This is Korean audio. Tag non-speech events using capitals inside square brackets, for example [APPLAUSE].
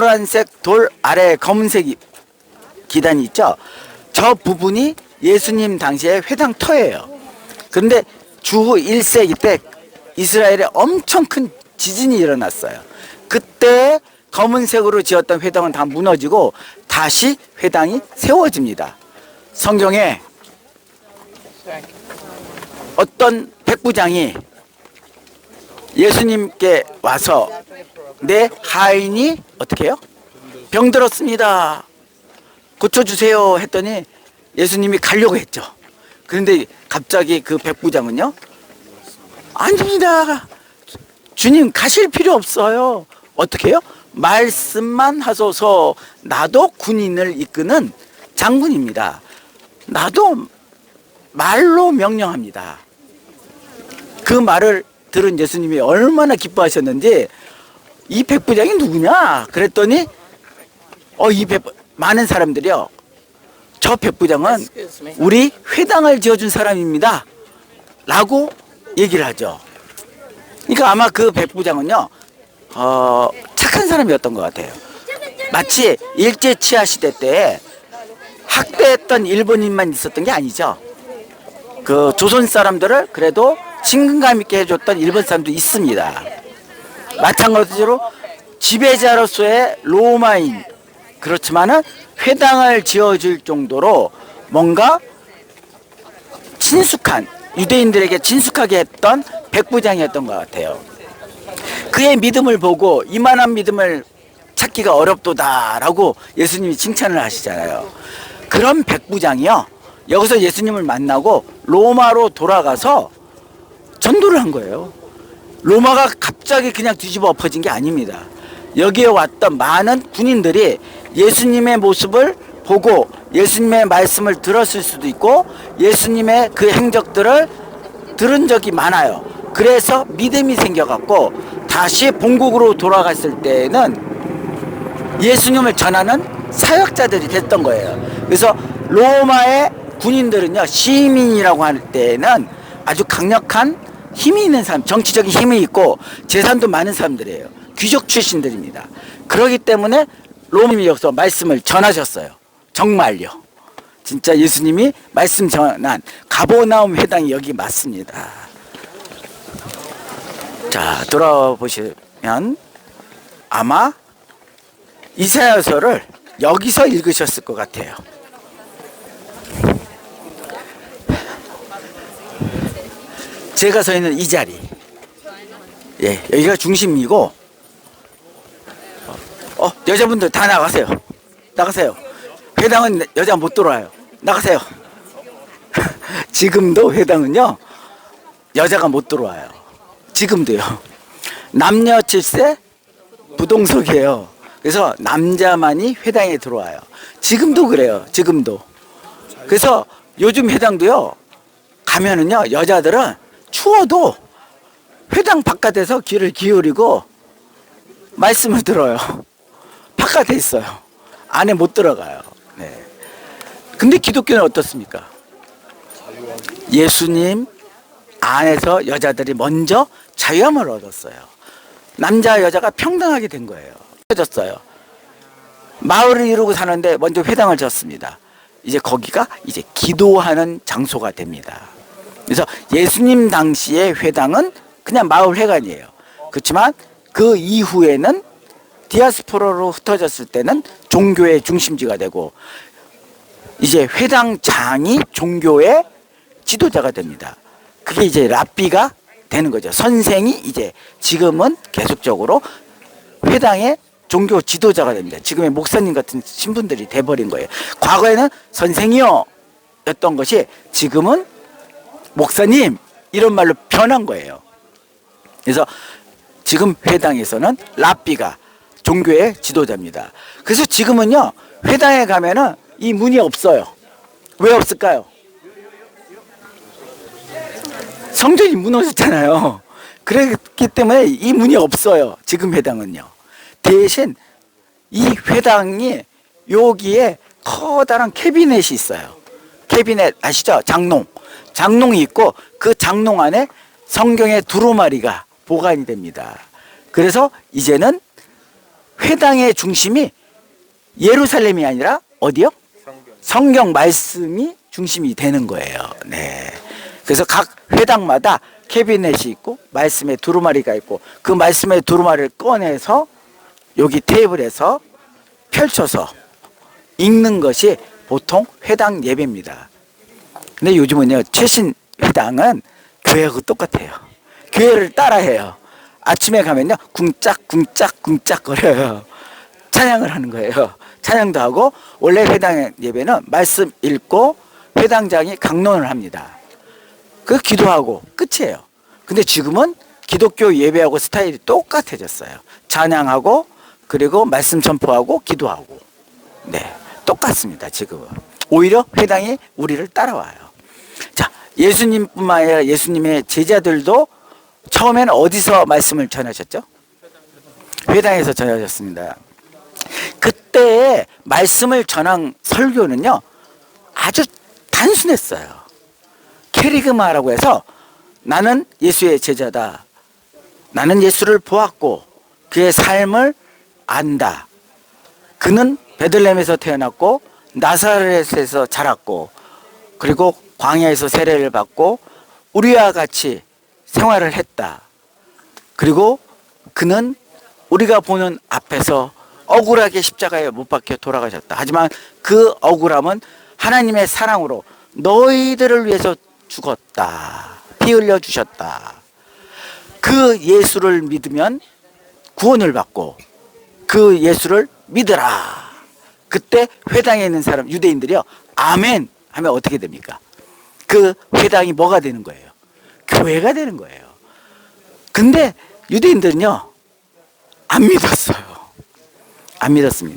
노란색 돌 아래 검은색 이- 기단이 있죠. 저 부분이 예수님 당시의 회당 터예요. 그런데 주후 1세기 때 이스라엘에 엄청 큰 지진이 일어났어요. 그때 검은색으로 지었던 회당은 다 무너지고 다시 회당이 세워집니다. 성경에 어떤 백부장이 예수님께 와서 내 하인이 어떻게 해요? 병들었습니다. 고쳐주세요 했더니 예수님이 가려고 했죠. 그런데 갑자기 그 백부장은요? 아닙니다. 주님 가실 필요 없어요. 어떻게 해요? 말씀만 하소서 나도 군인을 이끄는 장군입니다. 나도 말로 명령합니다. 그 말을 들은 예수님이 얼마나 기뻐하셨는지 이 백부장이 누구냐? 그랬더니 어 이 백 많은 사람들이요. 저 백부장은 우리 회당을 지어준 사람입니다. 라고 얘기를 하죠. 그러니까 아마 그 백부장은요, 어, 착한 사람이었던 것 같아요. 마치 일제 치하 시대 때 학대했던 일본인만 있었던 게 아니죠. 그 조선 사람들을 그래도 친근감 있게 해줬던 일본 사람도 있습니다. 마찬가지로 지배자로서의 로마인 그렇지만은 회당을 지어줄 정도로 뭔가 친숙한 유대인들에게 친숙하게 했던 백부장이었던 것 같아요. 그의 믿음을 보고 이만한 믿음을 찾기가 어렵도다라고 예수님이 칭찬을 하시잖아요. 그런 백부장이요. 여기서 예수님을 만나고 로마로 돌아가서 전도를 한 거예요. 로마가 갑자기 그냥 뒤집어 엎어진 게 아닙니다. 여기에 왔던 많은 군인들이 예수님의 모습을 보고 예수님의 말씀을 들었을 수도 있고 예수님의 그 행적들을 들은 적이 많아요. 그래서 믿음이 생겨갖고 다시 본국으로 돌아갔을 때에는 예수님을 전하는 사역자들이 됐던 거예요. 그래서 로마의 군인들은요, 시민이라고 할 때에는 아주 강력한 힘이 있는 사람, 정치적인 힘이 있고 재산도 많은 사람들이에요. 귀족 출신들입니다. 그러기 때문에 로마님이 여기서 말씀을 전하셨어요. 정말요. 진짜 예수님이 말씀 전한 가보나움 회당이 여기 맞습니다. 자, 돌아보시면 아마 이사야서를 여기서 읽으셨을 것 같아요. 제가 서 있는 이 자리. 예, 여기가 중심이고, 어, 여자분들 다 나가세요. 나가세요. 회당은 여자 못 들어와요. 나가세요. [LAUGHS] 지금도 회당은요, 여자가 못 들어와요. 지금도요. 남녀 7세 부동석이에요. 그래서 남자만이 회당에 들어와요. 지금도 그래요. 지금도. 그래서 요즘 회당도요, 가면은요, 여자들은 추워도 회당 바깥에서 귀를 기울이고 말씀을 들어요. [LAUGHS] 바깥에 있어요. 안에 못 들어가요. 네. 근데 기독교는 어떻습니까? 예수님 안에서 여자들이 먼저 자유함을 얻었어요. 남자 여자가 평등하게 된 거예요. 졌어요. 마을을 이루고 사는데 먼저 회당을 졌습니다. 이제 거기가 이제 기도하는 장소가 됩니다. 그래서 예수님 당시의 회당은 그냥 마을 회관이에요. 그렇지만 그 이후에는 디아스포라로 흩어졌을 때는 종교의 중심지가 되고 이제 회당장이 종교의 지도자가 됩니다. 그게 이제 랍비가 되는 거죠. 선생이 이제 지금은 계속적으로 회당의 종교 지도자가 됩니다. 지금의 목사님 같은 신분들이 돼버린 거예요. 과거에는 선생이요 였던 것이 지금은 목사님 이런 말로 변한 거예요. 그래서 지금 회당에서는 랍비가 종교의 지도자입니다. 그래서 지금은요 회당에 가면은 이 문이 없어요. 왜 없을까요? 성전이 무너졌잖아요. 그렇기 때문에 이 문이 없어요. 지금 회당은요. 대신 이 회당이 여기에 커다란 캐비넷이 있어요. 캐비넷 아시죠? 장롱. 장롱이 있고 그 장롱 안에 성경의 두루마리가 보관이 됩니다. 그래서 이제는 회당의 중심이 예루살렘이 아니라 어디요? 성경 말씀이 중심이 되는 거예요. 네. 그래서 각 회당마다 캐비넷이 있고 말씀의 두루마리가 있고 그 말씀의 두루마리를 꺼내서 여기 테이블에서 펼쳐서 읽는 것이 보통 회당 예배입니다. 근데 요즘은요 최신 회당은 교회하고 똑같아요. 교회를 따라해요. 아침에 가면요 궁짝 궁짝 궁짝 거려요. 찬양을 하는 거예요. 찬양도 하고 원래 회당 예배는 말씀 읽고 회당장이 강론을 합니다. 그 기도하고 끝이에요. 근데 지금은 기독교 예배하고 스타일이 똑같아졌어요. 찬양하고 그리고 말씀 전포하고 기도하고 네 똑같습니다. 지금은 오히려 회당이 우리를 따라와요. 자 예수님뿐만 아니라 예수님의 제자들도 처음에는 어디서 말씀을 전하셨죠? 회당에서 전하셨습니다. 그때 말씀을 전한 설교는요 아주 단순했어요. 캐리그마라고 해서 나는 예수의 제자다. 나는 예수를 보았고 그의 삶을 안다. 그는 베들레헴에서 태어났고 나사렛에서 자랐고 그리고 광야에서 세례를 받고 우리와 같이 생활을 했다. 그리고 그는 우리가 보는 앞에서 억울하게 십자가에 못 박혀 돌아가셨다. 하지만 그 억울함은 하나님의 사랑으로 너희들을 위해서 죽었다. 피 흘려 주셨다. 그 예수를 믿으면 구원을 받고 그 예수를 믿으라. 그때 회당에 있는 사람 유대인들이요. 아멘 하면 어떻게 됩니까? 그 회당이 뭐가 되는 거예요? 교회가 되는 거예요. 근데 유대인들은요. 안 믿었어요. 안 믿었습니다.